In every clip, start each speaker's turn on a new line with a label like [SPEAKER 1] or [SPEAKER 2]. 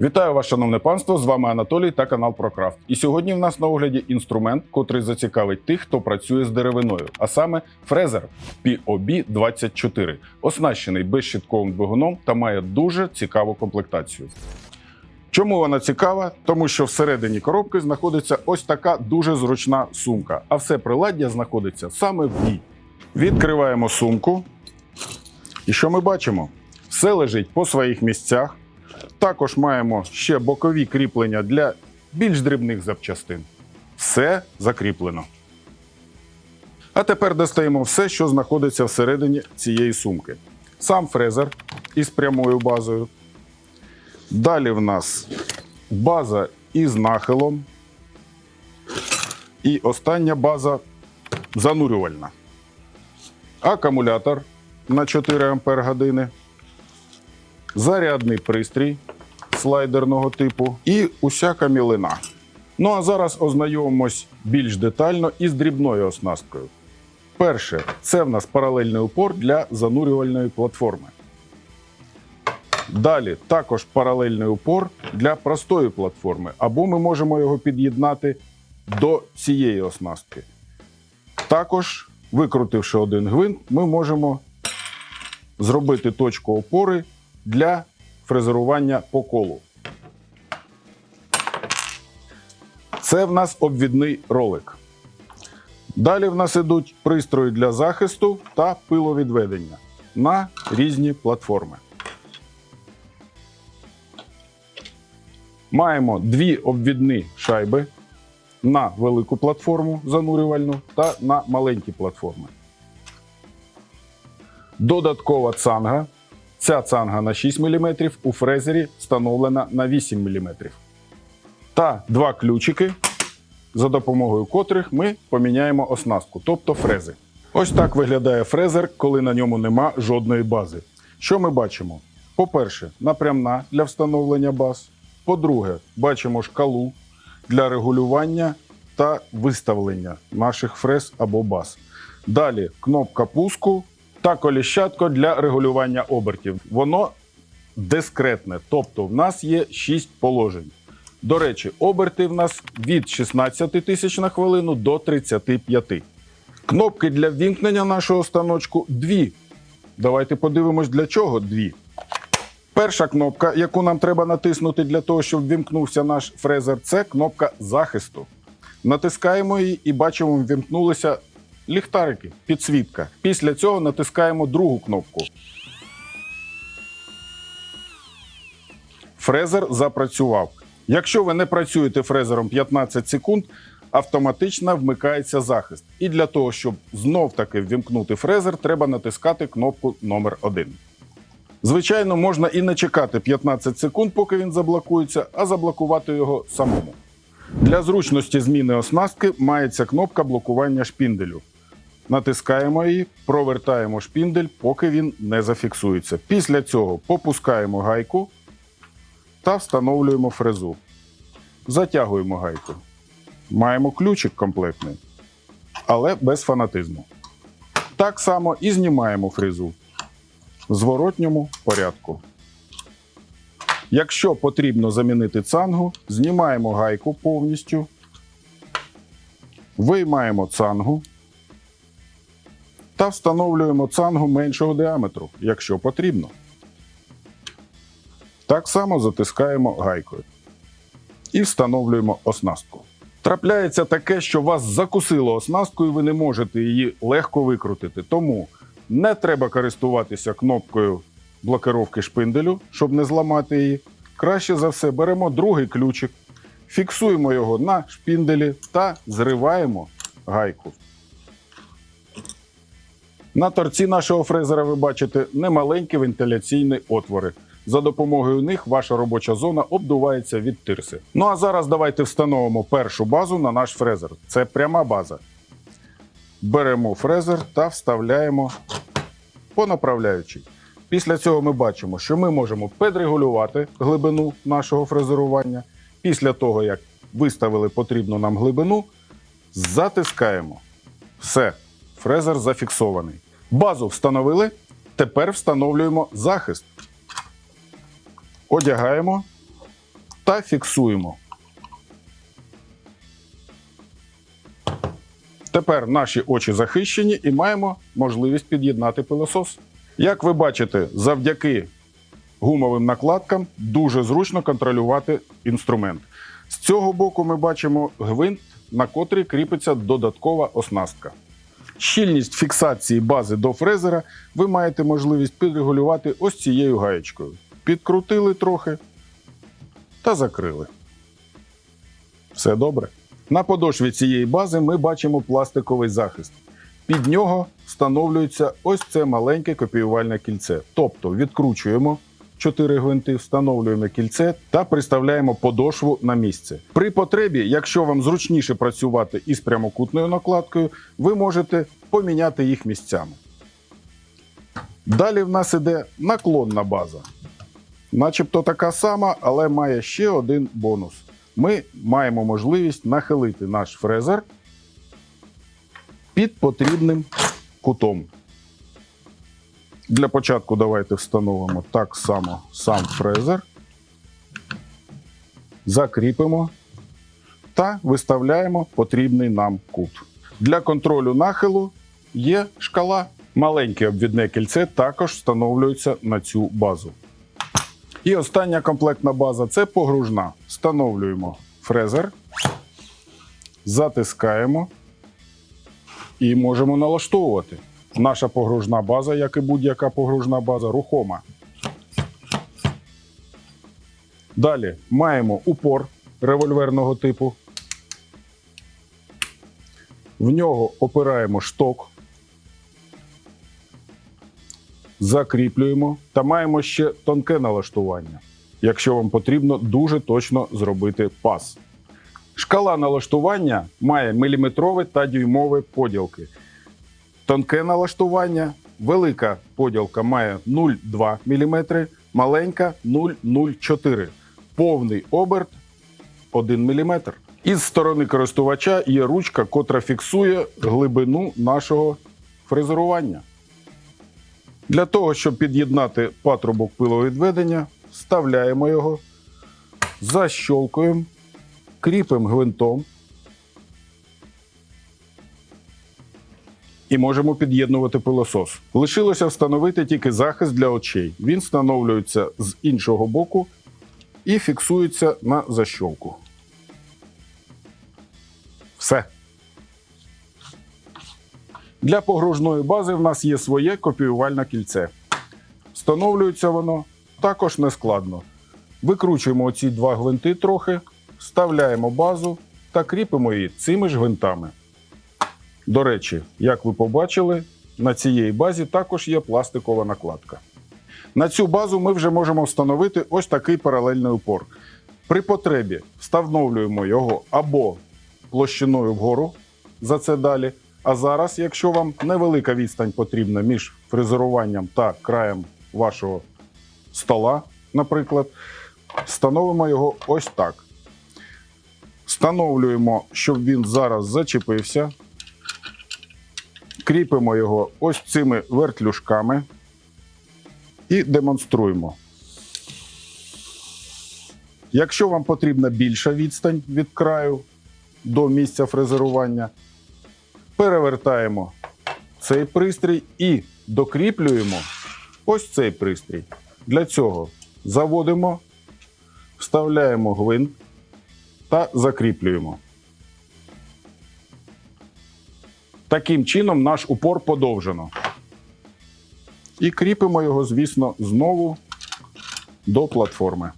[SPEAKER 1] Вітаю вас, шановне панство! З вами Анатолій та канал ProCraft. І сьогодні в нас на огляді інструмент, котрий зацікавить тих, хто працює з деревиною, а саме фрезер POB24, оснащений безщитковим двигуном та має дуже цікаву комплектацію. Чому вона цікава? Тому що всередині коробки знаходиться ось така дуже зручна сумка, а все приладдя знаходиться саме в ній. Відкриваємо сумку. І що ми бачимо? Все лежить по своїх місцях. Також маємо ще бокові кріплення для більш дрібних запчастин. Все закріплено. А тепер достаємо все, що знаходиться всередині цієї сумки. Сам фрезер із прямою базою. Далі в нас база із нахилом. І остання база занурювальна. Акумулятор на 4 Ампер години зарядний пристрій слайдерного типу і усяка мілина. Ну а зараз ознайомимось більш детально із дрібною оснасткою. Перше, це в нас паралельний упор для занурювальної платформи. Далі також паралельний упор для простої платформи, або ми можемо його під'єднати до цієї оснастки. Також, викрутивши один гвинт, ми можемо зробити точку опори для фрезерування по колу. Це в нас обвідний ролик. Далі в нас ідуть пристрої для захисту та пиловідведення на різні платформи. Маємо дві обвідні шайби на велику платформу занурювальну та на маленькі платформи. Додаткова цанга. Ця цанга на 6 мм, у фрезері встановлена на 8 мм. Та два ключики, за допомогою котрих ми поміняємо оснастку, тобто фрези. Ось так виглядає фрезер, коли на ньому нема жодної бази. Що ми бачимо? По-перше, напрямна для встановлення баз. По-друге, бачимо шкалу для регулювання та виставлення наших фрез або баз. Далі кнопка пуску та коліщатко для регулювання обертів. Воно дискретне, тобто в нас є 6 положень. До речі, оберти в нас від 16 тисяч на хвилину до 35. Кнопки для ввімкнення нашого станочку дві. Давайте подивимось, для чого дві. Перша кнопка, яку нам треба натиснути для того, щоб ввімкнувся наш фрезер, це кнопка захисту. Натискаємо її і бачимо, ввімкнулися ліхтарики, підсвітка. Після цього натискаємо другу кнопку. Фрезер запрацював. Якщо ви не працюєте фрезером 15 секунд, автоматично вмикається захист. І для того, щоб знов-таки ввімкнути фрезер, треба натискати кнопку номер 1 Звичайно, можна і не чекати 15 секунд, поки він заблокується, а заблокувати його самому. Для зручності зміни оснастки мається кнопка блокування шпінделю. Натискаємо її, провертаємо шпіндель, поки він не зафіксується. Після цього попускаємо гайку та встановлюємо фрезу. Затягуємо гайку. Маємо ключик комплектний, але без фанатизму. Так само і знімаємо фрезу в зворотньому порядку. Якщо потрібно замінити цангу, знімаємо гайку повністю, виймаємо цангу та встановлюємо цангу меншого діаметру, якщо потрібно. Так само затискаємо гайкою і встановлюємо оснастку. Трапляється таке, що вас закусило оснастку, і ви не можете її легко викрутити. Тому не треба користуватися кнопкою блокировки шпинделю, щоб не зламати її. Краще за все беремо другий ключик, фіксуємо його на шпінделі та зриваємо гайку. На торці нашого фрезера ви бачите немаленькі вентиляційні отвори. За допомогою них ваша робоча зона обдувається від тирси. Ну а зараз давайте встановимо першу базу на наш фрезер. Це пряма база. Беремо фрезер та вставляємо по направляючій. Після цього ми бачимо, що ми можемо підрегулювати глибину нашого фрезерування. Після того, як виставили потрібну нам глибину, затискаємо. Все, фрезер зафіксований. Базу встановили. Тепер встановлюємо захист. Одягаємо та фіксуємо. Тепер наші очі захищені і маємо можливість під'єднати пилосос. Як ви бачите, завдяки гумовим накладкам дуже зручно контролювати інструмент. З цього боку ми бачимо гвинт, на котрий кріпиться додаткова оснастка. Щільність фіксації бази до фрезера ви маєте можливість підрегулювати ось цією гаєчкою. Підкрутили трохи та закрили. Все добре. На подошві цієї бази ми бачимо пластиковий захист. Під нього встановлюється ось це маленьке копіювальне кільце. Тобто відкручуємо 4 гвинти, встановлюємо кільце та приставляємо подошву на місце. При потребі, якщо вам зручніше працювати із прямокутною накладкою, ви можете поміняти їх місцями. Далі в нас іде наклонна база. Начебто така сама, але має ще один бонус. Ми маємо можливість нахилити наш фрезер під потрібним кутом. Для початку давайте встановимо так само сам фрезер, закріпимо та виставляємо потрібний нам кут. Для контролю нахилу є шкала. Маленьке обвідне кільце також встановлюється на цю базу. І остання комплектна база це погружна. Встановлюємо фрезер, затискаємо і можемо налаштовувати. Наша погружна база, як і будь-яка погружна база, рухома. Далі маємо упор револьверного типу. В нього опираємо шток, закріплюємо та маємо ще тонке налаштування, якщо вам потрібно дуже точно зробити пас. Шкала налаштування має міліметрові та дюймові поділки. Тонке налаштування, велика поділка має 0,2 мм, маленька 0,04 Повний оберт 1 мм. Із сторони користувача є ручка, котра фіксує глибину нашого фрезерування. Для того, щоб під'єднати патрубок пиловідведення, вставляємо його, защолкуємо, кріпимо гвинтом і можемо під'єднувати пилосос. Лишилося встановити тільки захист для очей. Він встановлюється з іншого боку і фіксується на защолку. Все. Для погружної бази в нас є своє копіювальне кільце. Встановлюється воно також нескладно. Викручуємо оці два гвинти трохи, вставляємо базу та кріпимо її цими ж гвинтами. До речі, як ви побачили, на цієї базі також є пластикова накладка. На цю базу ми вже можемо встановити ось такий паралельний упор. При потребі встановлюємо його або площиною вгору, за це далі. А зараз, якщо вам невелика відстань потрібна між фрезеруванням та краєм вашого стола, наприклад, встановимо його ось так. Встановлюємо, щоб він зараз зачепився. Кріпимо його ось цими вертлюжками і демонструємо. Якщо вам потрібна більша відстань від краю до місця фрезерування, перевертаємо цей пристрій і докріплюємо ось цей пристрій. Для цього заводимо, вставляємо гвинт та закріплюємо. Таким чином наш упор подовжено. І кріпимо його, звісно, знову до платформи.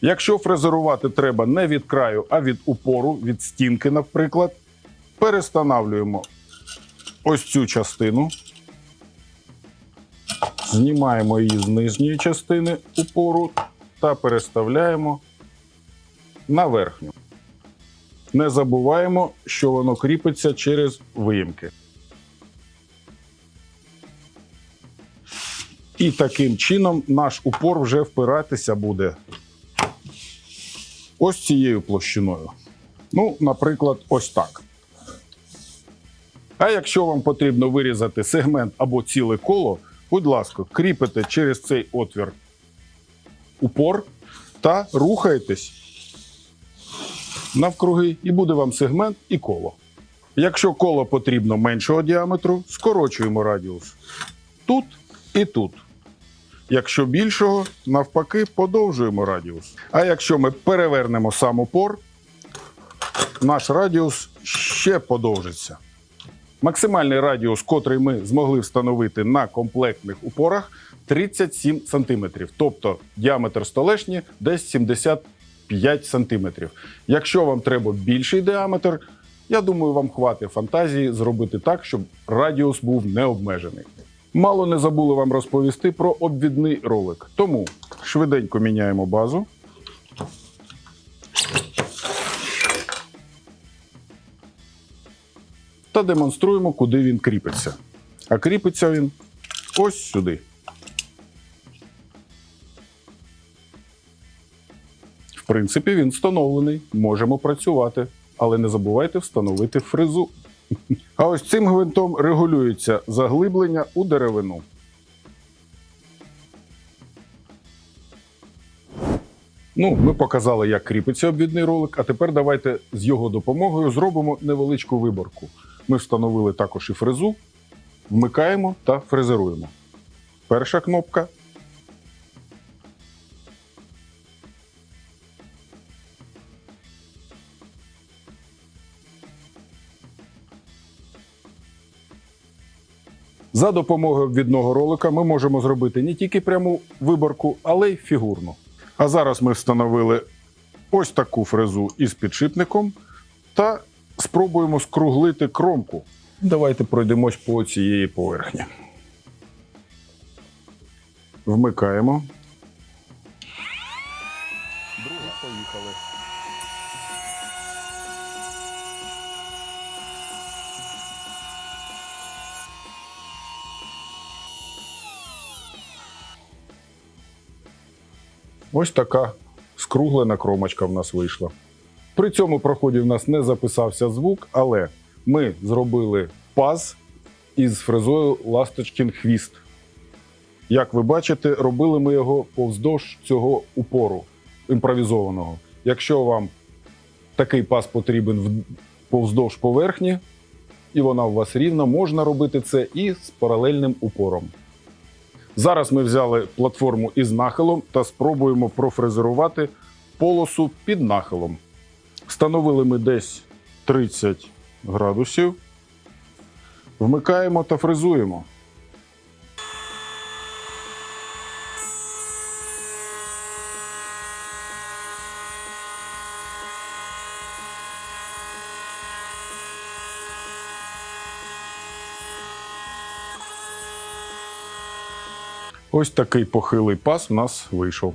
[SPEAKER 1] Якщо фрезерувати треба не від краю, а від упору, від стінки, наприклад, перестановлюємо ось цю частину, знімаємо її з нижньої частини упору та переставляємо на верхню. Не забуваємо, що воно кріпиться через виїмки. І таким чином наш упор вже впиратися буде ось цією площиною. Ну, наприклад, ось так. А якщо вам потрібно вирізати сегмент або ціле коло, будь ласка, кріпите через цей отвір упор та рухаєтесь навкруги, і буде вам сегмент і коло. Якщо коло потрібно меншого діаметру, скорочуємо радіус тут і тут. Якщо більшого, навпаки, подовжуємо радіус. А якщо ми перевернемо сам упор, наш радіус ще подовжиться. Максимальний радіус, котрий ми змогли встановити на комплектних упорах, 37 см. Тобто діаметр столешні десь 75 см. Якщо вам треба більший діаметр, я думаю, вам хватить фантазії зробити так, щоб радіус був необмежений. Мало не забули вам розповісти про обвідний ролик. Тому швиденько міняємо базу. Та демонструємо, куди він кріпиться. А кріпиться він ось сюди. В принципі, він встановлений. Можемо працювати. Але не забувайте встановити фрезу. А ось цим гвинтом регулюється заглиблення у деревину. Ну, ми показали, як кріпиться обвідний ролик, а тепер давайте з його допомогою зробимо невеличку виборку. Ми встановили також і фрезу, вмикаємо та фрезеруємо. Перша кнопка. За допомогою обвідного ролика ми можемо зробити не тільки пряму виборку, але й фігурну. А зараз ми встановили ось таку фрезу із підшипником та спробуємо скруглити кромку. Давайте пройдемось по цієї поверхні. Вмикаємо. Ось така скруглена кромочка в нас вийшла. При цьому проході в нас не записався звук, але ми зробили паз із фрезою Ласточкін хвіст. Як ви бачите, робили ми його повздовж цього упору імпровізованого. Якщо вам такий паз потрібен повздовж поверхні, і вона у вас рівна, можна робити це і з паралельним упором. Зараз ми взяли платформу із нахилом та спробуємо профрезерувати полосу під нахилом. Встановили ми десь 30 градусів. Вмикаємо та фрезуємо. Ось такий похилий пас у нас вийшов.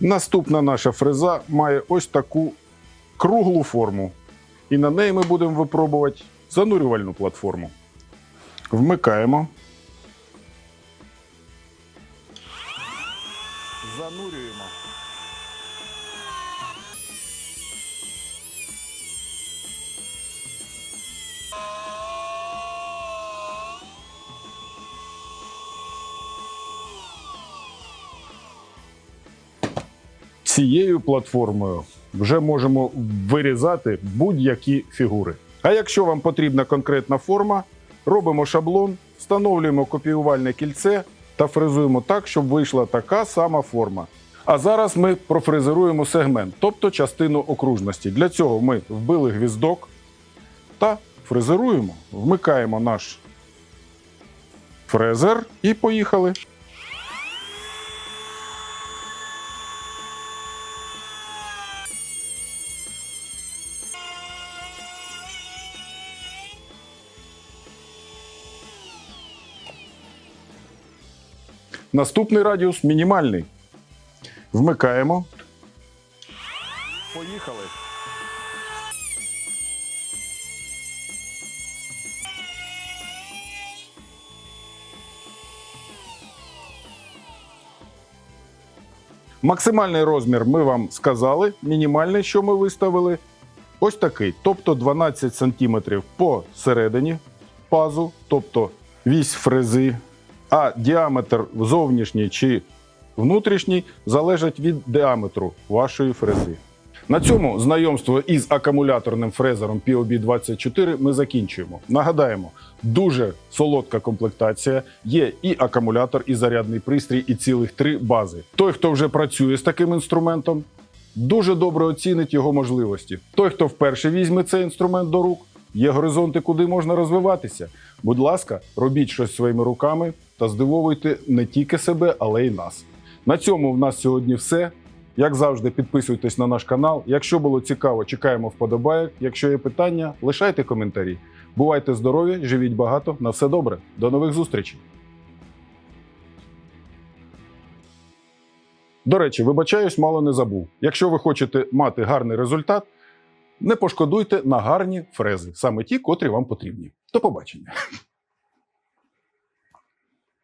[SPEAKER 1] Наступна наша фреза має ось таку круглу форму. І на неї ми будемо випробувати занурювальну платформу. Вмикаємо. Занурюємо. Цією платформою вже можемо вирізати будь-які фігури. А якщо вам потрібна конкретна форма, робимо шаблон, встановлюємо копіювальне кільце та фрезуємо так, щоб вийшла така сама форма. А зараз ми профрезеруємо сегмент, тобто частину окружності. Для цього ми вбили гвіздок та фрезеруємо, вмикаємо наш фрезер і поїхали. Наступний радіус мінімальний. Вмикаємо. Поїхали. Максимальний розмір ми вам сказали. Мінімальний, що ми виставили, ось такий. Тобто 12 см посередині пазу, тобто вісь фрези, а діаметр зовнішній чи внутрішній залежать від діаметру вашої фрези. На цьому знайомство із акумуляторним фрезером POB24 ми закінчуємо. Нагадаємо, дуже солодка комплектація. Є і акумулятор, і зарядний пристрій, і цілих три бази. Той, хто вже працює з таким інструментом, дуже добре оцінить його можливості. Той, хто вперше візьме цей інструмент до рук, є горизонти, куди можна розвиватися. Будь ласка, робіть щось своїми руками та здивовуйте не тільки себе, але й нас. На цьому в нас сьогодні все. Як завжди, підписуйтесь на наш канал. Якщо було цікаво, чекаємо вподобайок. Якщо є питання, лишайте коментарі. Бувайте здорові, живіть багато. На все добре. До нових зустрічей. До речі, вибачаюсь, мало не забув. Якщо ви хочете мати гарний результат, не пошкодуйте на гарні фрези, саме ті, котрі вам потрібні. До побачення.